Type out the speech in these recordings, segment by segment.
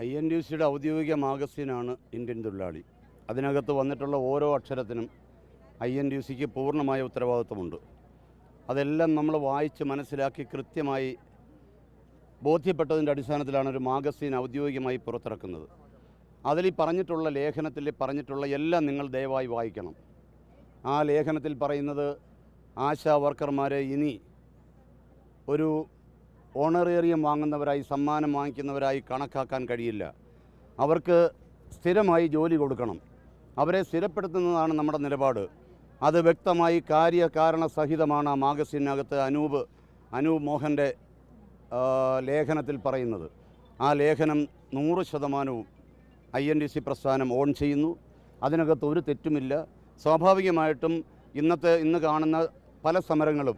I N D സിയുടെ ഔദ്യോഗിക മാഗസീനാണ് Indian തൊഴിലാളി. അതിനകത്ത് വന്നിട്ടുള്ള ഓരോ അക്ഷരത്തിനും ഐ എൻ ഡി സിക്ക് പൂർണമായ ഉത്തരവാദിത്വമുണ്ട്. അതെല്ലാം നമ്മൾ വായിച്ച് മനസ്സിലാക്കി കൃത്യമായി ബോധ്യപ്പെട്ടതിന്റെ അടിസ്ഥാനത്തിലാണ് ഒരു മാഗസീൻ ഔദ്യോഗികമായി പുറത്തിറക്കുന്നത്. അതിൽ പറഞ്ഞിട്ടുള്ള ലേഖനത്തിൽ പറഞ്ഞിട്ടുള്ള എല്ലാം നിങ്ങൾ ദയവായി വായിക്കണം. ആ ലേഖനത്തിൽ പറയുന്നത് ആശാ വർക്കർമാരെ ഇനി ഒരു ഓണറേറിയം വാങ്ങുന്നവരായി സമ്മാനം വാങ്ങിക്കുന്നവരായി കണക്കാക്കാൻ കഴിയില്ല. അവർക്ക് സ്ഥിരമായി ജോലി കൊടുക്കണം. അവരെ സ്ഥിരപ്പെടുത്തുന്നതാണ് നമ്മുടെ നിലപാട്. അത് വ്യക്തമായി കാര്യകാരണ സഹിതമാണ് മാഗസിനകത്ത് അനൂപ് അനൂപ് മോഹന്റെ ലേഖനത്തിൽ പറയുന്നത്. ആ ലേഖനം നൂറ് ശതമാനവും ഐ എൻ ഡി സി പ്രസ്ഥാനം ഓൺ ചെയ്യുന്നു. അതിനകത്ത് ഒരു തെറ്റുമില്ല. സ്വാഭാവികമായിട്ടും ഇന്നത്തെ ഇന്ന് കാണുന്ന പല സമരങ്ങളും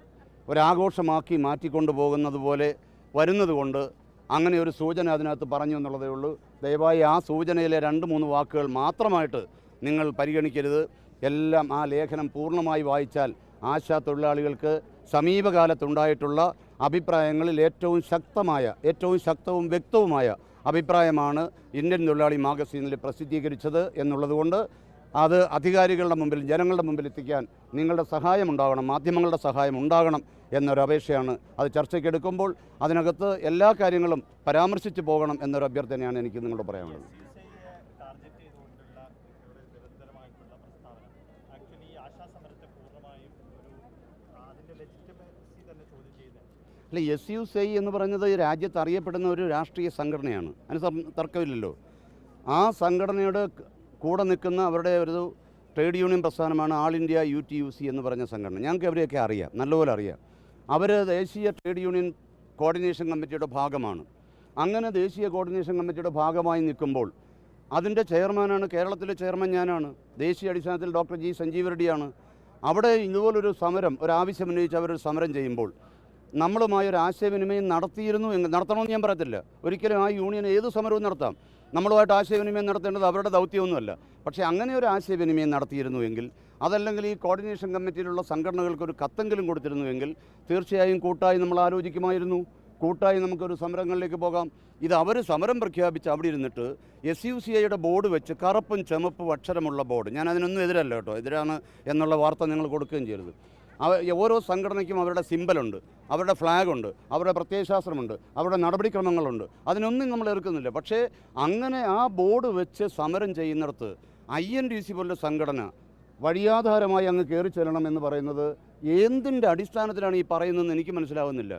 ഒരാഘോഷമാക്കി മാറ്റിക്കൊണ്ടു പോകുന്നത് പോലെ വരുന്നതുകൊണ്ട് അങ്ങനെ ഒരു സൂചന അതിനകത്ത് പറഞ്ഞു എന്നുള്ളതേ ഉള്ളൂ. ദയവായി ആ സൂചനയിലെ രണ്ട് മൂന്ന് വാക്കുകൾ മാത്രമായിട്ട് നിങ്ങൾ പരിഗണിക്കരുത്. എല്ലാം ആ ലേഖനം പൂർണമായി വായിച്ചാൽ ആശാ തൊഴിലാളികൾക്ക് സമീപകാലത്തുണ്ടായിട്ടുള്ള അഭിപ്രായങ്ങളിൽ ഏറ്റവും ശക്തമായ ഏറ്റവും ശക്തവും വ്യക്തവുമായ അഭിപ്രായമാണ് ഇന്ത്യൻ തൊഴിലാളി മാഗസീനിൽ പ്രസിദ്ധീകരിച്ചത് എന്നുള്ളതുകൊണ്ട് അത് അധികാരികളുടെ മുമ്പിൽ ജനങ്ങളുടെ മുമ്പിൽ എത്തിക്കാൻ നിങ്ങളുടെ സഹായം ഉണ്ടാകണം മാധ്യമങ്ങളുടെ സഹായം ഉണ്ടാകണം എന്നൊരു അപേക്ഷയാണ് അത് ചർച്ചയ്ക്കെടുക്കുമ്പോൾ അതിനകത്ത് എല്ലാ കാര്യങ്ങളും പരാമർശിച്ച് പോകണം എന്നൊരു അഭ്യർത്ഥനയാണ് എനിക്ക് നിങ്ങളോട് പറയാനുള്ളത്. അല്ല എസ് യു സി എന്ന് പറയുന്നത് രാജ്യത്ത് അറിയപ്പെടുന്ന ഒരു രാഷ്ട്രീയ സംഘടനയാണ്. അതിന് തർക്കമില്ലല്ലോ. ആ സംഘടനയുടെ കൂടെ നിൽക്കുന്ന അവരുടെ ഒരു ട്രേഡ് യൂണിയൻ പ്രസ്ഥാനമാണ് all India U T U C എന്ന് പറഞ്ഞ സംഘടന. ഞങ്ങൾക്ക് അവരെയൊക്കെ അറിയാം നല്ലപോലെ അറിയാം. അവർ ദേശീയ ട്രേഡ് യൂണിയൻ കോർഡിനേഷൻ കമ്മിറ്റിയുടെ ഭാഗമാണ്. അങ്ങനെ ദേശീയ കോർഡിനേഷൻ കമ്മിറ്റിയുടെ ഭാഗമായി നിൽക്കുമ്പോൾ അതിന്റെ ചെയർമാനാണ് കേരളത്തിലെ ചെയർമാൻ ഞാനാണ്. ദേശീയ അടിസ്ഥാനത്തിൽ ഡോക്ടർ ജി സഞ്ജീവ് റെഡ്ഡിയാണ്. അവിടെ ഇതുപോലൊരു സമരം ഒരു ആവശ്യം ഉന്നയിച്ച് അവരൊരു സമരം ചെയ്യുമ്പോൾ നമ്മളുമായി ഒരു ആശയവിനിമയം നടത്തിയിരുന്നു എന്ന് നടത്തണമെന്ന് ഞാൻ പറയത്തില്ല. ഒരിക്കലും ആ യൂണിയൻ ഏത് സമരവും നടത്താം. നമ്മളുമായിട്ട് ആശയവിനിമയം നടത്തേണ്ടത് അവരുടെ ദൗത്യമൊന്നുമല്ല. പക്ഷേ അങ്ങനെ ഒരു ആശയവിനിമയം നടത്തിയിരുന്നുവെങ്കിൽ അതല്ലെങ്കിൽ ഈ കോർഡിനേഷൻ കമ്മിറ്റിയിലുള്ള സംഘടനകൾക്ക് ഒരു കത്തെങ്കിലും കൊടുത്തിരുന്നുവെങ്കിൽ തീർച്ചയായും കൂട്ടായി നമ്മൾ ആലോചിക്കുമായിരുന്നു. കൂട്ടായി നമുക്കൊരു സമരങ്ങളിലേക്ക് പോകാം. ഇത് അവർ സമരം പ്രഖ്യാപിച്ച് അവിടെ ഇരുന്നിട്ട് എസ് യു സി ഐയുടെ ബോർഡ് വെച്ച് കറുപ്പും ചുമപ്പും അക്ഷരമുള്ള ബോർഡ്. ഞാൻ അതിനൊന്നും എതിരല്ല കേട്ടോ. എതിരാണ് എന്നുള്ള വാർത്ത നിങ്ങൾ കൊടുക്കുകയും ചെയ്യരുത്. ഓരോ സംഘടനയ്ക്കും അവരുടെ സിമ്പലുണ്ട് അവരുടെ ഫ്ലാഗുണ്ട് അവരുടെ പ്രത്യയശാസ്ത്രമുണ്ട് അവരുടെ നടപടിക്രമങ്ങളുണ്ട്. അതിനൊന്നും നമ്മൾ എതിർക്കുന്നില്ല. പക്ഷേ അങ്ങനെ ആ ബോർഡ് വെച്ച് സമരം ചെയ്യുന്നിടത്ത് ഐ എൻ ഡി സി പോലുള്ള സംഘടന വഴിയാധാരമായി അങ്ങ് കയറി ചെല്ലണം എന്ന് പറയുന്നത് എന്തിന്റെ അടിസ്ഥാനത്തിലാണ് ഈ പറയുന്നതെന്ന് എനിക്ക് മനസ്സിലാവുന്നില്ല.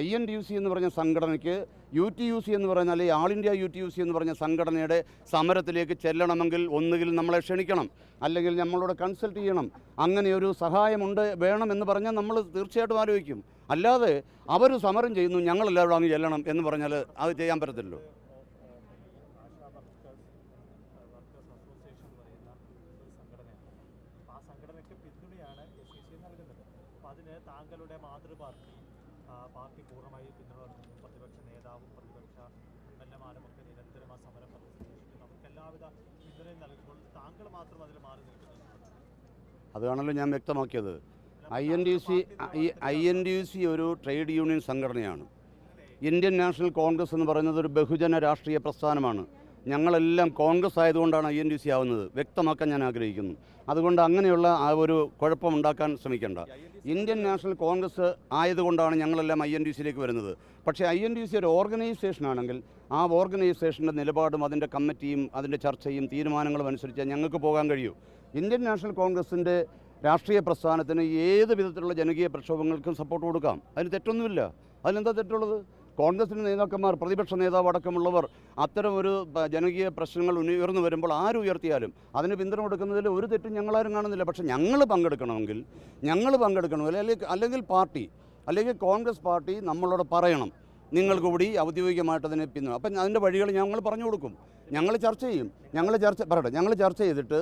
I N T U C എന്ന് പറഞ്ഞ സംഘടനയ്ക്ക് യു ടി യു സി എന്ന് പറഞ്ഞാൽ അല്ലെങ്കിൽ all India U T U C എന്ന് പറഞ്ഞ സംഘടനയുടെ സമരത്തിലേക്ക് ചെല്ലണമെങ്കിൽ ഒന്നുകിൽ നമ്മളെ ക്ഷണിക്കണം അല്ലെങ്കിൽ നമ്മളോട് കൺസൾട്ട് ചെയ്യണം. അങ്ങനെ ഒരു സഹായമുണ്ട് വേണം എന്ന് പറഞ്ഞാൽ നമ്മൾ തീർച്ചയായിട്ടും ആലോചിക്കും. അല്ലാതെ അവർ സമരം ചെയ്യുന്നു ഞങ്ങളെല്ലാവരും അങ്ങ് ചെല്ലണം എന്ന് പറഞ്ഞാൽ അത് ചെയ്യാൻ പറ്റത്തില്ലല്ലോ. അതിന് താങ്കളുടെ മാതൃ പാർട്ടി പൂർണമായി പിന്തുണ നൽകുന്നു പ്രതിപക്ഷ നേതാവും പ്രതിപക്ഷ എം എൽ എമാരുമൊക്കെ നിരന്തരം ആ സമരം പ്രദർശിപ്പിക്കുന്നു അവർക്ക് എല്ലാവിധ പിന്തുണയും നൽകുമ്പോൾ താങ്കൾ മാത്രം അതിൽ മാറി നിൽക്കുന്നു അതാണല്ലോ ഞാൻ വ്യക്തമാക്കിയത്. ഐ എൻ ഡി സി ഈ ഐ എൻ ഡി സി ഒരു ട്രേഡ് യൂണിയൻ സംഘടനയാണ്. ഇന്ത്യൻ നാഷണൽ കോൺഗ്രസ് എന്ന് പറയുന്നത് ഒരു ബഹുജന രാഷ്ട്രീയ പ്രസ്ഥാനമാണ്. ഞങ്ങളെല്ലാം കോൺഗ്രസ് ആയതുകൊണ്ടാണ് ഐ എൻ ഡി സി ആവുന്നത്. വ്യക്തമാക്കാൻ ഞാൻ ആഗ്രഹിക്കുന്നു. അതുകൊണ്ട് അങ്ങനെയുള്ള ആ ഒരു കുഴപ്പമുണ്ടാക്കാൻ ശ്രമിക്കേണ്ട. ഇന്ത്യൻ നാഷണൽ കോൺഗ്രസ് ആയതുകൊണ്ടാണ് ഞങ്ങളെല്ലാം ഐ എൻ ഡി സിയിലേക്ക് വരുന്നത്. പക്ഷേ ഐ എൻ ഡി സി ഒരു ഓർഗനൈസേഷൻ ആണെങ്കിൽ ആ ഓർഗനൈസേഷന്റെ നിലപാടും അതിന്റെ കമ്മിറ്റിയും അതിന്റെ ചർച്ചയും തീരുമാനങ്ങളും അനുസരിച്ച് ഞങ്ങൾക്ക് പോകാൻ കഴിയൂ. ഇന്ത്യൻ നാഷണൽ കോൺഗ്രസിന്റെ രാഷ്ട്രീയ പ്രസ്ഥാനത്തിന് ഏത് വിധത്തിലുള്ള ജനകീയ പ്രക്ഷോഭങ്ങൾക്കും സപ്പോർട്ട് കൊടുക്കാം. അതിന് തെറ്റൊന്നുമില്ല. അതിനെന്താ തെറ്റുള്ളത്? കോൺഗ്രസിന്റെ നേതാക്കന്മാർ പ്രതിപക്ഷ നേതാവ് അടക്കമുള്ളവർ ഒരു ജനകീയ പ്രശ്നങ്ങൾ ഉയർന്നു വരുമ്പോൾ ആരുയർത്തിയാലും അതിന് പിന്തുണ കൊടുക്കുന്നതിൽ ഒരു തെറ്റും ഞങ്ങളാരും കാണുന്നില്ല. പക്ഷേ ഞങ്ങൾ പങ്കെടുക്കണമെങ്കിൽ ഞങ്ങൾ പങ്കെടുക്കണമെങ്കിൽ അല്ലെങ്കിൽ അല്ലെങ്കിൽ പാർട്ടി അല്ലെങ്കിൽ കോൺഗ്രസ് പാർട്ടി നമ്മളോട് പറയണം നിങ്ങൾ കൂടി ഔദ്യോഗികമായിട്ട് അതിനെ പിന്തുണ. അപ്പം അതിന്റെ വഴികൾ ഞങ്ങൾ പറഞ്ഞു കൊടുക്കും. ഞങ്ങൾ ചർച്ച ചെയ്യും. ഞങ്ങൾ ചർച്ച പറയട്ടെ ഞങ്ങൾ ചർച്ച ചെയ്തിട്ട്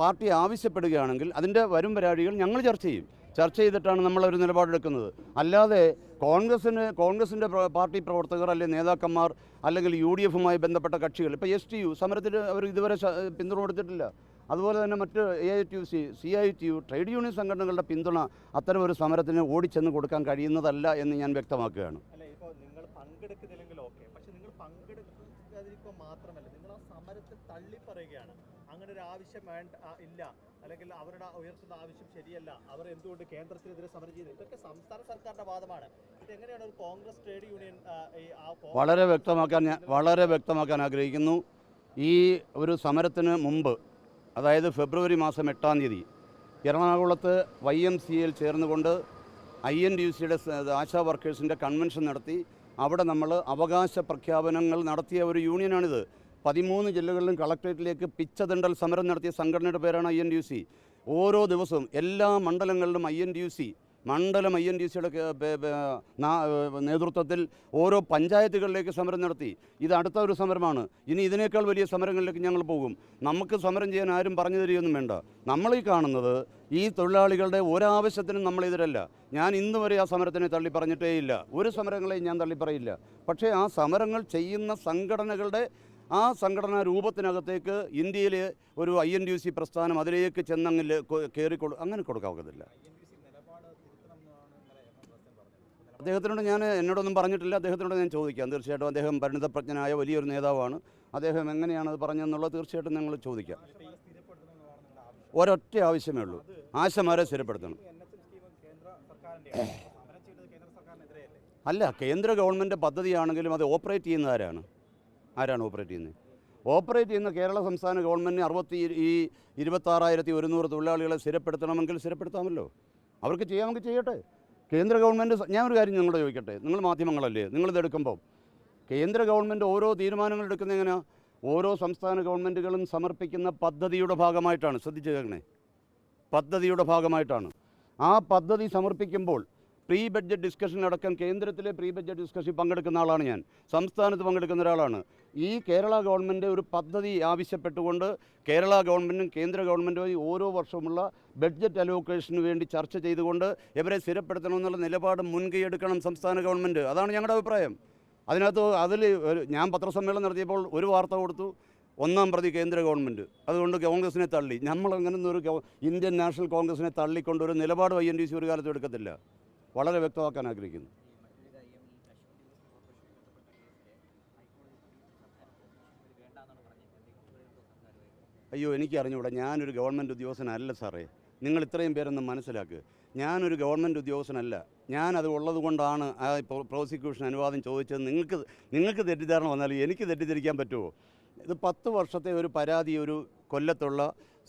പാർട്ടി ആവശ്യപ്പെടുകയാണെങ്കിൽ അതിന്റെ വരും പരാതികൾ ഞങ്ങൾ ചർച്ച ചെയ്യും. ചർച്ച ചെയ്തിട്ടാണ് നമ്മളൊരു നിലപാടെടുക്കുന്നത്. അല്ലാതെ കോൺഗ്രസ്സിന് കോൺഗ്രസിന്റെ പാർട്ടി പ്രവർത്തകർ അല്ലെങ്കിൽ നേതാക്കന്മാർ അല്ലെങ്കിൽ യു ഡി എഫുമായി ബന്ധപ്പെട്ട കക്ഷികൾ ഇപ്പോൾ എസ് ടി യു സമരത്തിൽ അവർ ഇതുവരെ പിന്തുണ കൊടുത്തിട്ടില്ല അതുപോലെ തന്നെ മറ്റ് A I T U C C I T U trade union സംഘടനകളുടെ പിന്തുണ അത്തരം ഒരു സമരത്തിന് ഓടിച്ചെന്ന് കൊടുക്കാൻ കഴിയുന്നതല്ല എന്ന് ഞാൻ വ്യക്തമാക്കുകയാണ്. പക്ഷെ നിങ്ങൾ മാത്രമല്ല നിങ്ങൾ ആ സമരത്തെ തള്ളിപ്പറയുകയാണ്. അങ്ങനെ ഒരു ആവശ്യം വേണ്ട ഇല്ല. അല്ലെങ്കിൽ അവരുടെ ഉയർത്തുന്ന ആവശ്യം ശരിയല്ല. അവർ എന്തുകൊണ്ട് കേന്ദ്രത്തിനെതിരെ സമരം ചെയ്തു ഇതൊക്കെ സംസ്ഥാന സർക്കാരിന്റെ വാദമാണ്. ഇത് എങ്ങനെയാണ് ഒരു കോൺഗ്രസ് ട്രേഡ് യൂണിയൻ വളരെ വ്യക്തമാക്കാൻ ഞാൻ വളരെ വ്യക്തമാക്കാൻ ആഗ്രഹിക്കുന്നു. ഈ ഒരു സമരത്തിന് മുമ്പ് അതായത് ഫെബ്രുവരി മാസം എട്ടാം തീയതി എറണാകുളത്ത് വൈ എം സി എയിൽ ചേർന്നുകൊണ്ട് ഐ എൻ ഡി യു സിയുടെ ആശാ വർക്കേഴ്സിന്റെ കൺവെൻഷൻ നടത്തി. അവിടെ നമ്മൾ അവകാശ പ്രഖ്യാപനങ്ങൾ നടത്തിയ ഒരു യൂണിയനാണിത്. പതിമൂന്ന് ജില്ലകളിലും കളക്ട്രേറ്റിലേക്ക് പിച്ചതണ്ടൽ സമരം നടത്തിയ സംഘടനയുടെ പേരാണ് I N D U C. ഓരോ ദിവസവും എല്ലാ മണ്ഡലങ്ങളിലും I N D U C മണ്ഡലം ഐ എൻ ഡി സിയുടെ നേതൃത്വത്തിൽ ഓരോ പഞ്ചായത്തുകളിലേക്ക് സമരം നടത്തി. ഇത് അടുത്ത ഒരു സമരമാണ്. ഇനി ഇതിനേക്കാൾ വലിയ സമരങ്ങളിലേക്ക് ഞങ്ങൾ പോകും. നമുക്ക് സമരം ചെയ്യാൻ ആരും പറഞ്ഞു തരികയൊന്നും വേണ്ട. നമ്മൾ ഈ കാണുന്നത് ഈ തൊഴിലാളികളുടെ ഒരാവശ്യത്തിനും നമ്മൾ എതിരല്ല. ഞാൻ ഇന്ന് വരെ ആ സമരത്തിനെ തള്ളി പറഞ്ഞിട്ടേയില്ല. ഒരു സമരങ്ങളെയും ഞാൻ തള്ളി പറയില്ല. പക്ഷേ ആ സമരങ്ങൾ ചെയ്യുന്ന സംഘടനകളുടെ ആ സംഘടനാ രൂപത്തിനകത്തേക്ക് ഇന്ത്യയിലെ ഒരു ഐ എൻ ഡി സി പ്രസ്ഥാനം അതിലേക്ക് ചെന്നങ്ങിൽ കയറിക്കൊടു അങ്ങനെ കൊടുക്കാവുന്നതില്ല. അദ്ദേഹത്തിനോട് ഞാൻ എന്നോടൊന്നും പറഞ്ഞിട്ടില്ല. അദ്ദേഹത്തിനോട് ഞാൻ ചോദിക്കാം. തീർച്ചയായിട്ടും അദ്ദേഹം പരിണിതപ്രജ്ഞനായ വലിയൊരു നേതാവാണ്. അദ്ദേഹം എങ്ങനെയാണ് അത് പറഞ്ഞതെന്നുള്ളത് തീർച്ചയായിട്ടും നിങ്ങൾ ചോദിക്കാം. ഒരൊറ്റ ആവശ്യമേ ഉള്ളൂ. ആശമാരെ സ്ഥിരപ്പെടുത്തണം. അല്ല കേന്ദ്ര ഗവൺമെന്റ് പദ്ധതിയാണെങ്കിലും അത് ഓപ്പറേറ്റ് ചെയ്യുന്ന ആരാണ് ആരാണ് ഓപ്പറേറ്റ് ചെയ്യുന്നത്? ഓപ്പറേറ്റ് ചെയ്യുന്ന കേരള സംസ്ഥാന ഗവൺമെന്റിന് അറുപത്തി ഈ ഇരുപത്താറായിരത്തി ഒരുന്നൂറ് തൊഴിലാളികളെ സ്ഥിരപ്പെടുത്തണമെങ്കിൽ സ്ഥിരപ്പെടുത്താമല്ലോ. അവർക്ക് ചെയ്യാമെങ്കിൽ ചെയ്യട്ടെ. കേന്ദ്ര ഗവൺമെന്റ് ഞാനൊരു കാര്യം നിങ്ങളോട് ചോദിക്കട്ടെ. നിങ്ങൾ മാധ്യമങ്ങളല്ലേ? നിങ്ങളിതെടുക്കുമ്പോൾ കേന്ദ്ര ഗവൺമെന്റ് ഓരോ തീരുമാനങ്ങൾ എടുക്കുന്ന എങ്ങനെയാണ് ഓരോ സംസ്ഥാന ഗവൺമെന്റുകളും സമർപ്പിക്കുന്ന പദ്ധതിയുടെ ഭാഗമായിട്ടാണ്. ശ്രദ്ധിച്ചു കേൾക്കണേ. പദ്ധതിയുടെ ഭാഗമായിട്ടാണ്. ആ പദ്ധതി സമർപ്പിക്കുമ്പോൾ പ്രീ ബഡ്ജറ്റ് ഡിസ്കഷൻ അടക്കം കേന്ദ്രത്തിലെ പ്രീ ബഡ്ജറ്റ് ഡിസ്കഷനിൽ പങ്കെടുക്കുന്ന ആളാണ് ഞാൻ. സംസ്ഥാനത്ത് പങ്കെടുക്കുന്ന ഒരാളാണ്. ഈ കേരള ഗവൺമെന്റ് ഒരു പദ്ധതി ആവശ്യപ്പെട്ടുകൊണ്ട് കേരള ഗവൺമെന്റും കേന്ദ്ര ഗവൺമെന്റുമായി ഓരോ വർഷമുള്ള ബഡ്ജറ്റ് അലോക്കേഷന് വേണ്ടി ചർച്ച ചെയ്തുകൊണ്ട് ഇവരെ സ്ഥിരപ്പെടുത്തണമെന്നുള്ള നിലപാട് മുൻകൈ എടുക്കണം സംസ്ഥാന ഗവൺമെന്റ് അതാണ് ഞങ്ങളുടെ അഭിപ്രായം. അതിനകത്ത് അതിൽ ഞാൻ പത്രസമ്മേളനം നടത്തിയപ്പോൾ ഒരു വാർത്ത കൊടുത്തു. ഒന്നാം പ്രതി കേന്ദ്ര ഗവൺമെന്റ് അതുകൊണ്ട് കോൺഗ്രസിനെ തള്ളി. നമ്മളങ്ങനെ ഒരു ഇന്ത്യൻ നാഷണൽ കോൺഗ്രസിനെ തള്ളിക്കൊണ്ട് ഒരു നിലപാട് ഐ എൻ ഡി സി ഒരു കാലത്തും എടുക്കത്തില്ല. വളരെ വ്യക്തമാക്കാൻ ആഗ്രഹിക്കുന്നു. അയ്യോ എനിക്ക് അറിഞ്ഞുകൂടാ ഞാനൊരു ഗവൺമെന്റ് ഉദ്യോഗസ്ഥനല്ല സാറേ. നിങ്ങൾ ഇത്രയും പേരൊന്ന് മനസ്സിലാക്കുക ഞാനൊരു ഗവൺമെന്റ് ഉദ്യോഗസ്ഥനല്ല. ഞാനത് ഉള്ളത് കൊണ്ടാണ് ആ പ്രോസിക്യൂഷൻ അനുവാദം ചോദിച്ചത്. നിങ്ങൾക്ക് നിങ്ങൾക്ക് തെറ്റിദ്ധാരണ വന്നാൽ എനിക്ക് തെറ്റിദ്ധരിക്കാൻ പറ്റുമോ? ഇത് പത്ത് വർഷത്തെ ഒരു പരാതി ഒരു കൊല്ലത്തുള്ള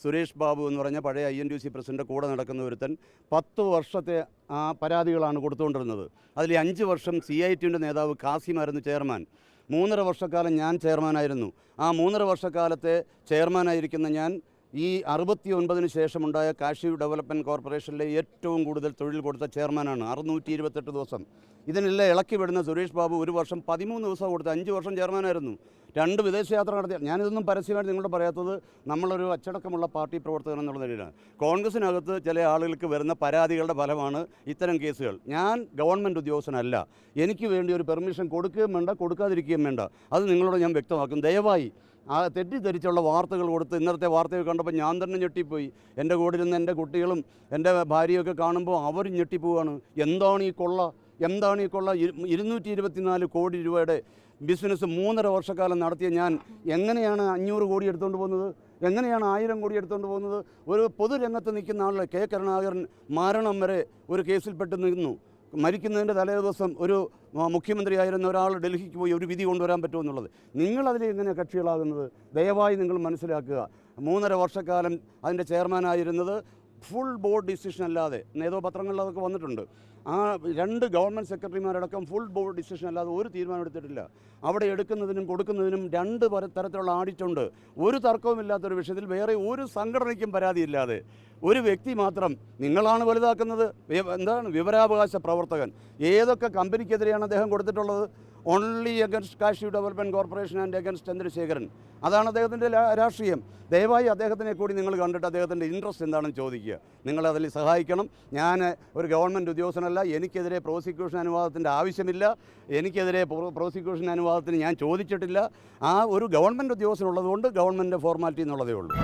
സുരേഷ് ബാബു എന്ന് പറഞ്ഞ പഴയ ഐ എൻ ഡി സി പ്രസിഡന്റെ കൂടെ നടക്കുന്ന ഒരുത്തൻ പത്ത് വർഷത്തെ ആ പരാതികളാണ് കൊടുത്തുകൊണ്ടിരുന്നത്. അതിൽ അഞ്ച് വർഷം സി ഐ ടിയുടെ നേതാവ് കാസിമായിരുന്നു ചെയർമാൻ. മൂന്നര വർഷക്കാലം ഞാൻ ചെയർമാനായിരുന്നു. ആ മൂന്നര വർഷക്കാലത്തെ ചെയർമാനായിരിക്കുന്ന ഞാൻ ഈ അറുപത്തി ഒൻപതിന് ശേഷമുണ്ടായ കാശി ഡെവലപ്മെന്റ് കോർപ്പറേഷനിലെ ഏറ്റവും കൂടുതൽ തൊഴിൽ കൊടുത്ത ചെയർമാനാണ്. അറുന്നൂറ്റി ഇരുപത്തെട്ട് ദിവസം. ഇതിനെല്ലാം ഇളക്കി വിടുന്ന സുരേഷ് ബാബു ഒരു വർഷം പതിമൂന്ന് ദിവസം കൊടുത്ത് അഞ്ച് വർഷം ചെയർമാനായിരുന്നു. രണ്ട് വിദേശയാത്ര നടത്തിയ ഞാനിതൊന്നും പരസ്യമായിട്ട് നിങ്ങളോട് പറയാത്തത് നമ്മളൊരു അച്ചടക്കമുള്ള പാർട്ടി പ്രവർത്തകൻ എന്നുള്ള നിലയിലാണ്. കോൺഗ്രസിനകത്ത് ചില ആളുകൾക്ക് വരുന്ന പരാതികളുടെ ഫലമാണ് ഇത്തരം കേസുകൾ. ഞാൻ ഗവൺമെന്റ് ഉദ്യോഗസ്ഥനല്ല. എനിക്ക് വേണ്ടി ഒരു പെർമിഷൻ കൊടുക്കുകയും വേണ്ട കൊടുക്കാതിരിക്കുകയും വേണ്ട. അത് നിങ്ങളോട് ഞാൻ വ്യക്തമാക്കും. ദയവായി ആ തെറ്റിദ്ധരിച്ചുള്ള വാർത്തകൾ കൊടുത്ത് ഇന്നത്തെ വാർത്തകൾ കണ്ടപ്പോൾ ഞാൻ തന്നെ ഞെട്ടിപ്പോയി. എന്റെ കൂടെ ഇരുന്ന് എന്റെ കുട്ടികളും എന്റെ ഭാര്യയൊക്കെ കാണുമ്പോൾ അവർ ഞെട്ടിപ്പോവാണ്. എന്താണ് ഈ കൊള്ള? എന്താണ് ഈ കൊള്ള ഇരു- ഇരുന്നൂറ്റി ഇരുപത്തിനാല് കോടി രൂപയുടെ ബിസിനസ് മൂന്നര വർഷക്കാലം നടത്തിയ ഞാൻ എങ്ങനെയാണ് അഞ്ഞൂറ് കോടി എടുത്തുകൊണ്ട് പോകുന്നത്? എങ്ങനെയാണ് ആയിരം കോടി എടുത്തുകൊണ്ട് പോകുന്നത്? ഒരു പൊതുരംഗത്ത് നിൽക്കുന്ന ആൾ കെ കരുണാകരൻ മരണം വരെ ഒരു കേസിൽപ്പെട്ട് നിന്നു. മരിക്കുന്നതിന്റെ തലേ ദിവസം ഒരു മുഖ്യമന്ത്രിയായിരുന്ന ഒരാൾ ഡൽഹിക്ക് പോയി ഒരു വിധി കൊണ്ടുവരാൻ പറ്റുമെന്നുള്ളത് നിങ്ങളതിൽ എങ്ങനെ കക്ഷികളാകുന്നത്? ദയവായി നിങ്ങൾ മനസ്സിലാക്കുക. മൂന്നര വർഷക്കാലം അതിന്റെ ചെയർമാനായിരുന്നത് ഫുൾ ബോർഡ് ഡിസിഷൻ അല്ലാതെ അതൊക്കെ വന്നിട്ടുണ്ട്. ആ രണ്ട് ഗവൺമെന്റ് സെക്രട്ടറിമാരടക്കം ഫുൾ ബോർഡ് ഡിസിഷൻ അല്ലാതെ ഒരു തീരുമാനം എടുത്തിട്ടില്ല. അവിടെ എടുക്കുന്നതിനും കൊടുക്കുന്നതിനും രണ്ട് തരത്തിലുള്ള ആഡിറ്റ് ഉണ്ട്. ഒരു തർക്കവുമില്ലാത്തൊരു വിഷയത്തിൽ വേറെ ഒരു സംഘടനയ്ക്കും പരാതിയില്ലാതെ. ഒരു വ്യക്തി മാത്രം നിങ്ങളാണ് വലുതാക്കുന്നത്. എന്താണ്? വിവരാവകാശ പ്രവർത്തകൻ. ഏതൊക്കെ കമ്പനിക്കെതിരെയാണ് അദ്ദേഹം കൊടുത്തിട്ടുള്ളത്? Only against Kashi Development Corporation and against Chandrasekharan അതാണ് അദ്ദേഹത്തിന്റെ രാഷ്ട്രീയം. ദയവായി അദ്ദേഹത്തിനെ കൂടി നിങ്ങൾ കണ്ടിട്ട് അദ്ദേഹത്തിന്റെ ഇൻട്രസ്റ്റ് എന്താണെന്ന് ചോദിക്കുക. നിങ്ങളതിൽ സഹായിക്കണം. ഞാൻ ഒരു ഗവൺമെന്റ് ഉദ്യോഗസ്ഥനല്ല. എനിക്കെതിരെ പ്രോസിക്യൂഷൻ അനുവാദത്തിന്റെ ആവശ്യമില്ല. എനിക്കെതിരെ പ്രോ- പ്രോസിക്യൂഷൻ അനുവാദത്തിന് ഞാൻ ചോദിച്ചിട്ടില്ല. ആ ഒരു ഗവൺമെന്റ് ഉദ്യോഗസ്ഥനുള്ളതുകൊണ്ട് ഗവൺമെന്റ് ഫോർമാലിറ്റി എന്നുള്ളതേ ഉള്ളൂ.